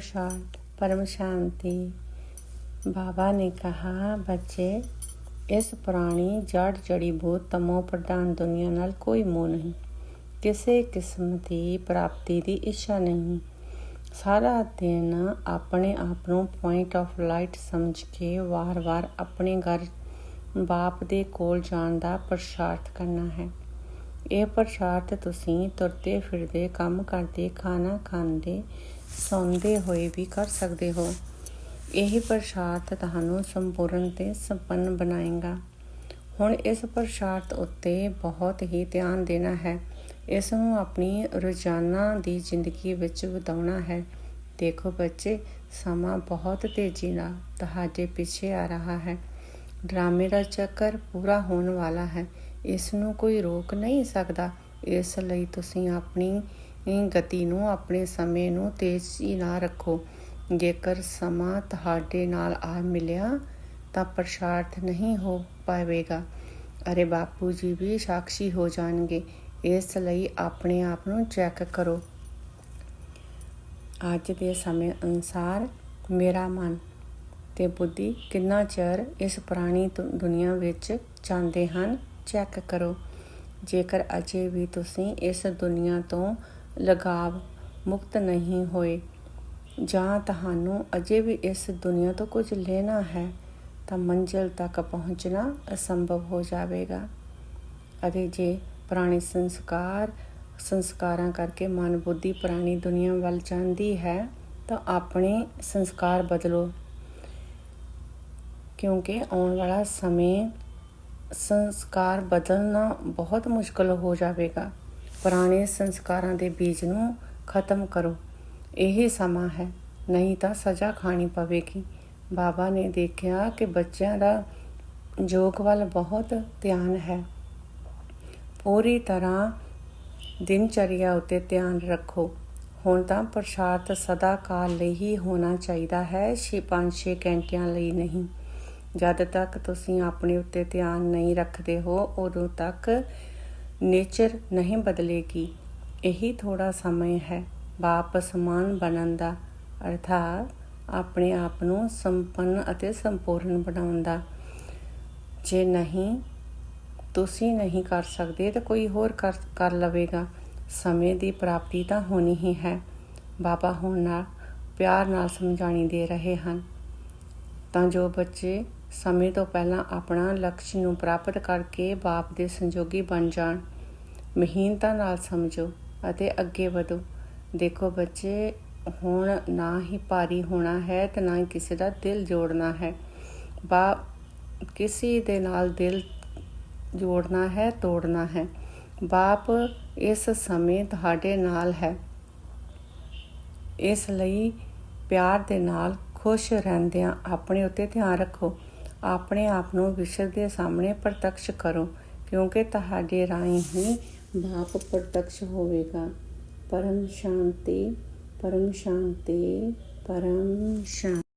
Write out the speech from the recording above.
शांत परम शांति बाबा ने कहा बच्चे ਇਸ ਪੁਰਾਣੀ ਜੜ ਜੜੀ ਬੂਤ ਤਮੋ ਪ੍ਰਧਾਨ ਦੁਨੀਆ ਨਾਲ ਕੋਈ ਮੋਹ ਨਹੀਂ ਕਿਸੇ ਕਿਸਮ ਦੀ ਪ੍ਰਾਪਤੀ ਦੀ ਇੱਛਾ ਨਹੀਂ ਸਾਰਾ ਦਿਨ ਆਪਣੇ ਆਪ ਨੂੰ ਪੁਆਇੰਟ ਆਫ ਲਾਈਟ ਸਮਝ ਕੇ ਵਾਰ-ਵਾਰ ਆਪਣੇ ਘਰ ਬਾਪ ਦੇ ਕੋਲ ਜਾਣ ਦਾ ਪ੍ਰਸ਼ਾਰਥ ਕਰਨਾ ਹੈ ਇਹ ਪ੍ਰਸ਼ਾਰਥ ਤੁਸੀਂ ਤੁਰਦੇ ਫਿਰਦੇ ਕੰਮ ਕਰਦੇ ਖਾਣਾ ਖਾਂਦੇ ਸੌਂਦੇ ਹੋਏ ਵੀ ਕਰ ਸਕਦੇ ਹੋ। ਇਹ ਪ੍ਰਸ਼ਾਰਥ ਤੁਹਾਨੂੰ ਸੰਪੂਰਨ ਤੇ ਸੰਪੰਨ ਬਣਾਏਗਾ। ਹੁਣ ਇਸ ਪ੍ਰਸ਼ਾਰਥ ਉੱਤੇ ਬਹੁਤ ਹੀ ਧਿਆਨ ਦੇਣਾ ਹੈ। ਇਸ ਨੂੰ ਆਪਣੀ ਰੋਜ਼ਾਨਾ ਦੀ ਜ਼ਿੰਦਗੀ ਵਿੱਚ ਵਧਾਉਣਾ ਹੈ। ਦੇਖੋ ਬੱਚੇ, ਸਮਾਂ ਬਹੁਤ ਤੇਜ਼ੀ ਨਾਲ ਤੁਹਾਡੇ ਪਿੱਛੇ ਆ ਰਿਹਾ ਹੈ। ਡਰਾਮੇ ਦਾ ਚੱਕਰ ਪੂਰਾ ਹੋਣ ਵਾਲਾ ਹੈ। ਇਸ ਨੂੰ ਕੋਈ ਰੋਕ ਨਹੀਂ ਸਕਦਾ। ਇਸ ਲਈ ਤੁਸੀਂ ਆਪਣੀ ਗਤੀ ਨੂੰ, ਆਪਣੇ ਸਮੇਂ ਨੂੰ ਤੇਜ਼ੀ ਨਾਲ ਰੱਖੋ। ਜੇਕਰ ਸਮਾਂ ਤੁਹਾਡੇ ਨਾਲ ਆ ਮਿਲਿਆ, ਤਾਂ ਪ੍ਰਸ਼ਾਰਥ ਨਹੀਂ ਹੋ ਪਾਵੇਗਾ। ਅਰੇ ਬਾਪੂ ਜੀ ਵੀ ਸਾਖੀ ਹੋ ਜਾਣਗੇ। ਇਸ ਲਈ ਆਪਣੇ ਆਪ ਨੂੰ ਚੈੱਕ ਕਰੋ। ਅੱਜ ਦੇ ਸਮੇਂ ਅਨੁਸਾਰ ਮੇਰਾ ਮਨ ਤੇ ਬੁੱਧੀ ਕਿੰਨਾ ਚਿਰ ਇਸ ਪੁਰਾਣੀ ਦੁਨੀਆ ਵਿੱਚ ਜਾਂਦੇ ਹਨ, ਚੈੱਕ ਕਰੋ। ਜੇਕਰ ਅਜੇ ਵੀ ਤੁਸੀਂ ਇਸ ਦੁਨੀਆ ਤੋਂ ਲਗਾਵ ਮੁਕਤ ਨਹੀਂ ਹੋਏ। ਜਾਂ ਤੁਹਾਨੂੰ ਅਜੇ ਵੀ ਇਸ ਦੁਨੀਆ ਤੋਂ ਕੁਝ ਲੈਣਾ ਹੈ, ਤਾਂ ਮੰਜ਼ਿਲ ਤੱਕ ਪਹੁੰਚਣਾ ਅਸੰਭਵ ਹੋ ਜਾਵੇਗਾ। ਅਤੇ ਜੇ ਪੁਰਾਣੇ ਸੰਸਕਾਰ, ਸੰਸਕਾਰਾਂ ਕਰਕੇ ਮਨ ਬੁੱਧੀ ਪੁਰਾਣੀ ਦੁਨੀਆ ਵੱਲ ਜਾਂਦੀ ਹੈ, ਤਾਂ ਆਪਣੇ ਸੰਸਕਾਰ ਬਦਲੋ। ਕਿਉਂਕਿ ਆਉਣ ਵਾਲਾ ਸਮੇਂ ਸੰਸਕਾਰ ਬਦਲਣਾ ਬਹੁਤ ਮੁਸ਼ਕਲ ਹੋ ਜਾਵੇਗਾ। ਪੁਰਾਣੇ ਸੰਸਕਾਰਾਂ ਦੇ ਬੀਜ ਨੂੰ ਖਤਮ ਕਰੋ। ਇਹ ਸਮਾਂ ਹੈ। ਨਹੀਂ ਤਾਂ ਸਜ਼ਾ ਖਾਣੀ ਪਵੇਗੀ। ਬਾਬਾ ਨੇ ਦੇਖਿਆ ਕਿ ਬੱਚਿਆਂ ਦਾ ਜੋਗ ਵੱਲ ਬਹੁਤ ਧਿਆਨ ਹੈ। ਪੂਰੀ ਤਰ੍ਹਾਂ ਦਿਨਚਰਿਆ ਉਤੇ ਧਿਆਨ ਰੱਖੋ। ਹੁਣ ਤਾਂ ਪ੍ਰਸ਼ਾਦ ਸਦਾ ਕਾਲ ਲਈ ਹੀ ਹੋਣਾ ਚਾਹੀਦਾ ਹੈ। 6-5-6 ਘੰਟਿਆਂ ਲਈ ਨਹੀਂ। ਜਦ ਤੱਕ ਤੁਸੀਂ ਆਪਣੇ ਉੱਤੇ ਧਿਆਨ ਨਹੀਂ ਰੱਖਦੇ ਹੋ, ਉਦੋਂ ਤੱਕ ਨੇਚਰ ਨਹੀਂ ਬਦਲੇਗੀ। ਇਹੀ ਥੋੜਾ ਸਮਾਂ ਹੈ। ਬਾਪ ਸਮਾਨ ਬਣਨ ਦਾ, ਅਰਥਾਤ ਆਪਣੇ ਆਪ ਨੂੰ ਸੰਪੰਨ ਅਤੇ ਸੰਪੂਰਨ ਬਣਾਉਣ ਦਾ। ਜੇ ਨਹੀਂ, ਤੁਸੀਂ ਨਹੀਂ ਕਰ ਸਕਦੇ ਤਾਂ ਕੋਈ ਹੋਰ ਕਰ ਕਰ ਲਵੇਗਾ। ਸਮੇਂ ਦੀ ਪ੍ਰਾਪਤੀ ਤਾਂ ਹੋਣੀ ਹੀ ਹੈ। ਬਾਬਾ ਹੁਣ ਨਾਲ ਪਿਆਰ ਨਾਲ ਸਮਝਾਣੀ ਦੇ ਰਹੇ ਹਨ। ਤਾਂ ਜੋ ਬੱਚੇ ਸਮੇਂ ਤੋਂ ਪਹਿਲਾਂ ਆਪਣਾ ਲਕਸ਼ ਨੂੰ ਪ੍ਰਾਪਤ ਕਰਕੇ ਬਾਪ ਦੇ ਸੰਜੋਗੀ ਬਣ ਜਾਣ। ਮਹੀਨਤਾ ਨਾਲ ਸਮਝੋ ਅਤੇ ਅੱਗੇ ਵਧੋ। ਦੇਖੋ ਬੱਚੇ, ਹੁਣ ਨਾ ਹੀ ਭਾਰੀ ਹੋਣਾ ਹੈ ਤੇ ਨਾ ਹੀ ਕਿਸੇ ਦਾ ਦਿਲ ਜੋੜਨਾ ਹੈ। ਬਾ, ਕਿਸੇ ਦੇ ਨਾਲ ਦਿਲ ਜੋੜਨਾ ਹੈ, ਤੋੜਨਾ ਹੈ। ਬਾਪ ਇਸ ਸਮੇਂ ਤੁਹਾਡੇ ਨਾਲ ਹੈ। ਇਸ ਲਈ ਪਿਆਰ ਦੇ ਨਾਲ ਖੁਸ਼ ਰਹਿੰਦਿਆਂ ਆਪਣੇ ਉੱਤੇ ਧਿਆਨ ਰੱਖੋ। ਆਪਣੇ ਆਪ ਨੂੰ ਵਿਸ਼ਵ ਦੇ ਸਾਹਮਣੇ ਪ੍ਰਤੱਖ ਕਰੋ, ਕਿਉਂਕਿ ਤੁਹਾਡੇ ਰਾਹੀਂ ਹੀ ਬਾਪ ਪ੍ਰਤੱਖ ਹੋਵੇਗਾ। ਪਰਮ ਸ਼ਾਂਤੀ ਪਰਮ ਸ਼ਾਂਤੀ ਪਰਮ ਸ਼ਾਂਤੀ